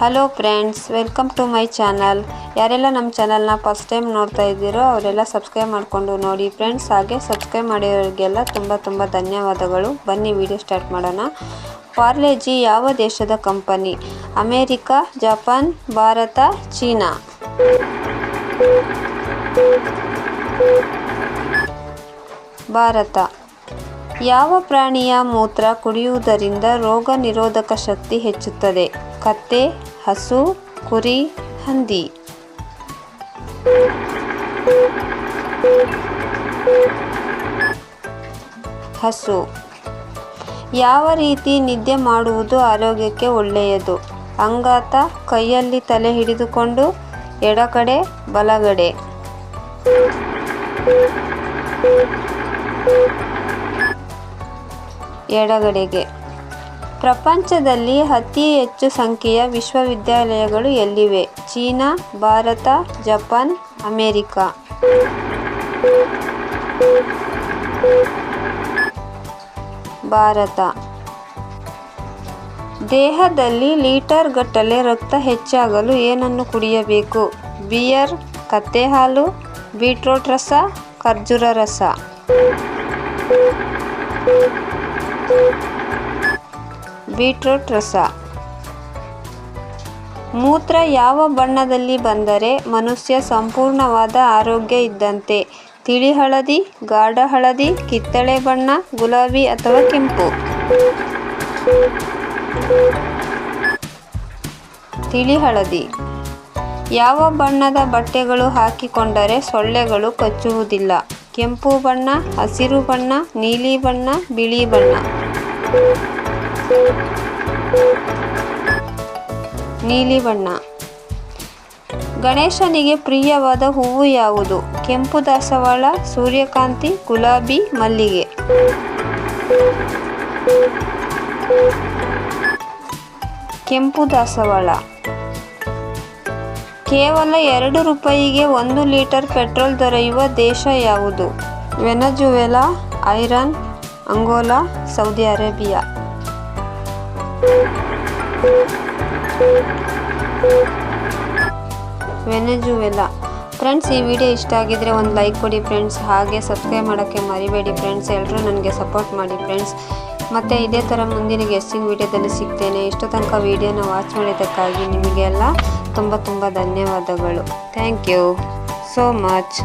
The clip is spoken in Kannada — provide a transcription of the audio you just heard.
Hello friends welcome to my channel ಯಾರೆಲ್ಲ ನಮ್ಮ ಚಾನಲ್ನ ಫಸ್ಟ್ ಟೈಮ್ ನೋಡ್ತಾ ಇದ್ದೀರೋ ಅವರೆಲ್ಲ ಸಬ್ಸ್ಕ್ರೈಬ್ ಮಾಡಿಕೊಂಡು ನೋಡಿ ಫ್ರೆಂಡ್ಸ್ ಹಾಗೆ ಸಬ್ಸ್ಕ್ರೈಬ್ ಮಾಡಿರೋರಿಗೆಲ್ಲ ತುಂಬ ತುಂಬ ಧನ್ಯವಾದಗಳು. ಬನ್ನಿ ವಿಡಿಯೋ ಸ್ಟಾರ್ಟ್ ಮಾಡೋಣ. ಪಾರ್ಲೆಜಿ ಯಾವ ದೇಶದ company America, Japan, Bharat, China. Bharat. ಯಾವ ಪ್ರಾಣಿಯ ಮೂತ್ರ ಕುಡಿಯುವುದರಿಂದ ರೋಗ ನಿರೋಧಕ ಶಕ್ತಿ ಹೆಚ್ಚುತ್ತದೆ? ಕತ್ತೆ, ಹಸು, ಕುರಿ, ಹಂದಿ. ಹಸು. ಯಾವ ರೀತಿ ನಿದ್ದೆ ಮಾಡುವುದು ಆರೋಗ್ಯಕ್ಕೆ ಒಳ್ಳೆಯದು? ಅಂಗಾತ, ಕೈಯಲ್ಲಿ ತಲೆ ಹಿಡಿದುಕೊಂಡು ಎಡಗಡೆ ಬಲಗಡೆ. ಎಡಗಡೆಗೆ. ಪ್ರಪಂಚದಲ್ಲಿ ಅತಿ ಹೆಚ್ಚು ಸಂಖ್ಯೆಯ ವಿಶ್ವವಿದ್ಯಾಲಯಗಳು ಎಲ್ಲಿವೆ? China, Bharat, Japan, America. Bharat. ದೇಹದಲ್ಲಿ ಲೀಟರ್ ಗಟ್ಟಲೆ ರಕ್ತ ಹೆಚ್ಚಾಗಲು ಏನನ್ನು ಕುಡಿಯಬೇಕು? ಬಿಯರ್ ಕತ್ತೆ ಹಾಲು ಬೀಟ್ರೋಟ್ ರಸ, ಖರ್ಜೂರ ರಸ. ಬೀಟ್ರೋಟ್ ರಸ. ಮೂತ್ರ ಯಾವ ಬಣ್ಣದಲ್ಲಿ ಬಂದರೆ ಮನುಷ್ಯ ಸಂಪೂರ್ಣವಾದ ಆರೋಗ್ಯ ಇದ್ದಂತೆ? ತಿಳಿ ಹಳದಿ, ಗಾಢ ಹಳದಿ, ಕಿತ್ತಳೆ ಬಣ್ಣ, ಗುಲಾಬಿ ಅಥವಾ ಕೆಂಪು? ತಿಳಿ ಹಳದಿ. ಯಾವ ಬಣ್ಣದ ಬಟ್ಟೆಗಳು ಹಾಕಿಕೊಂಡರೆ ಸೊಳ್ಳೆಗಳು ಕಚ್ಚುವುದಿಲ್ಲ? ಕೆಂಪು ಬಣ್ಣ, ಹಸಿರು ಬಣ್ಣ, ನೀಲಿ ಬಣ್ಣ, ಬಿಳಿ ಬಣ್ಣ. ನೀಲಿ ಬಣ್ಣ ಗಣೇಶನಿಗೆ ಪ್ರಿಯವಾದ ಹೂವು ಯಾವುದು? ಕೆಂಪು ದಾಸವಾಳ, ಸೂರ್ಯಕಾಂತಿ, ಗುಲಾಬಿ, ಮಲ್ಲಿಗೆ. ಕೆಂಪು ದಾಸವಾಳ. ಕೇವಲ ಎರಡು ರೂಪಾಯಿಗೆ ಒಂದು ಲೀಟರ್ ಪೆಟ್ರೋಲ್ ದೊರೆಯುವ ದೇಶ ಯಾವುದು? Venezuela, Iran, Angola, Saudi Arabia. Venezuela. Friends ಈ ವಿಡಿಯೋ ಇಷ್ಟ ಆಗಿದ್ರೆ ಒಂದು ಲೈಕ್ ಕೊಡಿ ಫ್ರೆಂಡ್ಸ್ ಹಾಗೆ ಸಬ್ಸ್ಕ್ರೈಬ್ ಮಾಡೋಕ್ಕೆ ಮರಿಬೇಡಿ ಫ್ರೆಂಡ್ಸ್ ಎಲ್ಲರೂ ನನಗೆ ಸಪೋರ್ಟ್ ಮಾಡಿ ಫ್ರೆಂಡ್ಸ್ ಮತ್ತು ಇದೇ ಥರ ಮುಂದಿನ ಗೆಸ್ಟಿಂಗ್ ವಿಡಿಯೋದಲ್ಲಿ ಸಿಗ್ತೇನೆ. ಇಷ್ಟು ತನಕ ವಿಡಿಯೋನ ವಾಚ್ ಮಾಡಿದ್ದಕ್ಕಾಗಿ ನಿಮಗೆಲ್ಲ ತುಂಬ ತುಂಬ ಧನ್ಯವಾದಗಳು. Thank you so much